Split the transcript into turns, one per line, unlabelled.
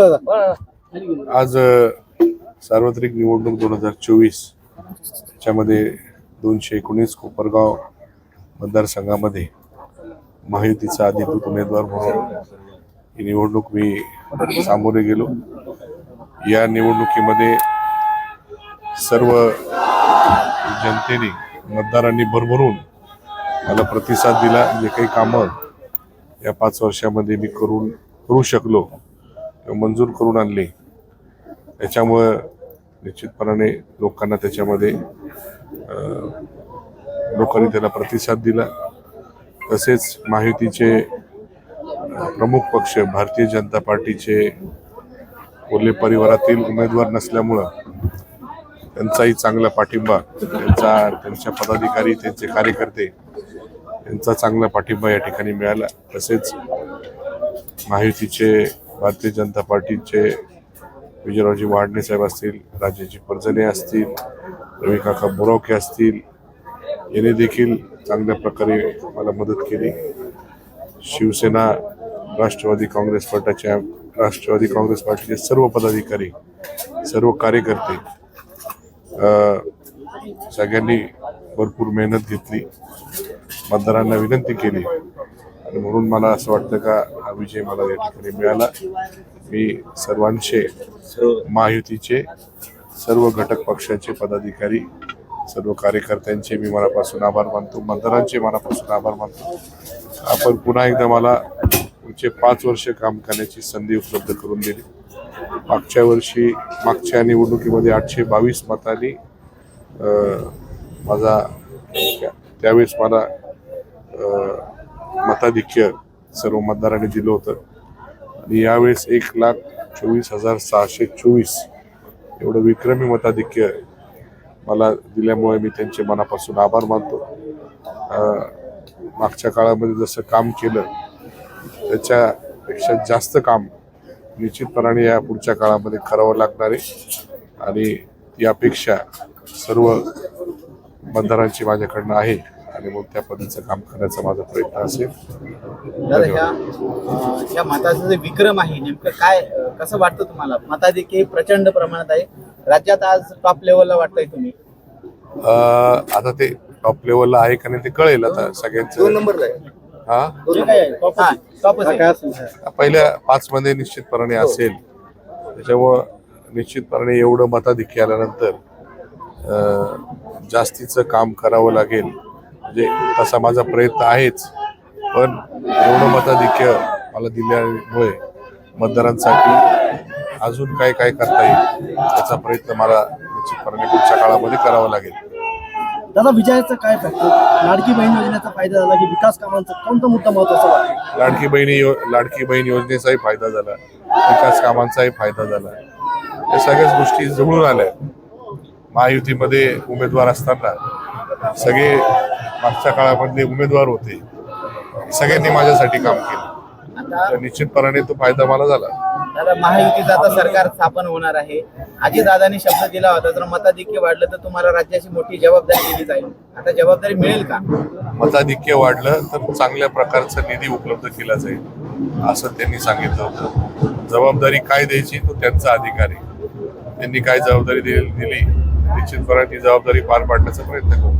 आज सार्वत्रिक निवडणूक दोन हजार चोवीस त्याच्यामध्ये दोनशे एकोणीस कोपरगाव मतदारसंघामध्ये महायुतीचा अधिकृत उमेदवार म्हणून ही निवडणूक मी सामोरे गेलो. या निवडणुकीमध्ये सर्व जनतेने मतदारांनी भरभरून मला प्रतिसाद दिला. जे काही कामं या पाच वर्षामध्ये मी करून करू शकलो मंजूर करून आणले. त्याच्यामुळं निश्चितपणाने लोकांना त्याच्यामध्ये लोकांनी त्याला प्रतिसाद दिला. तसेच माहितीचे प्रमुख पक्ष भारतीय जनता पार्टीचे कोल्हे परिवारातील उमेदवार नसल्यामुळं त्यांचाही चांगला पाठिंबा त्यांचा त्यांच्या पदाधिकारी त्यांचे कार्यकर्ते यांचा चांगला पाठिंबा या ठिकाणी मिळाला. तसेच महायुतीचे भारतीय जनता पार्टीचे विजयरावजी वाडणे साहेब असतील राजाजी पर्जने असतील रवी काका बोरावके असतील याने देखील चांगल्या प्रकारे मला मदत केली. शिवसेना राष्ट्रवादी काँग्रेस पक्षाच्या राष्ट्रवादी काँग्रेस पार्टीचे सर्व पदाधिकारी सर्व कार्यकर्ते सगळ्यांनी भरपूर मेहनत घेतली. मतदारांना विनंती केली. आणि म्हणून मला असं वाटतं का हा विजय मला या ठिकाणी मिळाला. मी सर्वांचे महायुतीचे सर्व घटक पक्षाचे पदाधिकारी सर्व कार्यकर्त्यांचे मी मनापासून आभार मानतो. मतदारांचे मनापासून आभार मानतो. आपण पुन्हा एकदा मला पुढचे पाच वर्ष काम करण्याची संधी उपलब्ध करून दिली. मागच्या वर्षी मागच्या निवडणुकीमध्ये आठशे बावीस मतांनी माझा त्यावेळेस मला मताधिक्य सर्व मतदारांनी दिलं होतं. आणि यावेळेस एक लाख चोवीस हजार सहाशे चोवीस एवढं विक्रमी मताधिक्य मला दिल्यामुळे मी त्यांचे मनापासून आभार मानतो. मागच्या काळामध्ये जसं काम केलं त्याच्यापेक्षा जास्त काम निश्चितपणाने या पुढच्या काळामध्ये करावं लागणार आहे. आणि यापेक्षा सर्व मतदारांची माझ्याकडनं आहे. आणि मग त्या पद्धतीचं काम करण्याचा माझा प्रयत्न असेल.
ह्या मताचं जे विक्रम आहे नेमकं काय कसं वाटतं तुम्हाला? मताधिक्य प्रचंड प्रमाणात आहे. राज्यात आज टॉप लेवलला वाटतंय तुम्ही.
अं, आता ते टॉप लेवलला आहे का नाही ते कळेल आता सगळ्यांचं.
नंबरला
हा?
हा.
पहिल्या पाच मध्ये निश्चितपणाने असेल. त्याच्यामुळं निश्चितपणाने एवढं मताधिक्य आल्यानंतर अं, जास्तीचं काम करावं लागेल. म्हणजे तसा माझा प्रयत्न आहेच पण एवढं मताधिक्य मला दिल्यामुळे मतदारांसाठी अजून काय काय करता येईल त्याचा प्रयत्न मला निश्चितपणाने पुढच्या काळामध्ये करावा लागेल.
दादा विजयाचा काय फॅक्टर लाडकी बहीण योजनेचा फायदा झाला की विकास कामांचा कोणता मुद्दा महत्त्वाचा वाटतो?
लाडकी बहिणी यो लाडकी बहीण योजनेचाही फायदा झाला विकास कामांचाही फायदा झाला. या सगळ्याच गोष्टी जवळून आल्या. महायुतीमध्ये उमेदवार असताना सगळे मागच्या काळामधले उमेदवार होते. सगळ्यांनी माझ्यासाठी काम केलं. तर निश्चितपणाने तो फायदा मला झाला.
दादा महायुतीचं आता सरकार स्थापन होणार आहे. आजी दादानी शब्द दिला होता जर मताधिक्य वाढलं तर तुम्हाला राज्याची मोठी जबाबदारी दिली जाईल. आता जबाबदारी मिळेल का?
मताधिक्य वाढलं तर चांगल्या प्रकारचा निधी उपलब्ध केला जाईल असं त्यांनी सांगितलं होतं. जबाबदारी काय द्यायची तो त्यांचा अधिकार आहे. त्यांनी काय जबाबदारी दिली दिली निश्चितपणे ती जबाबदारी पार पाडण्याचा प्रयत्न करू.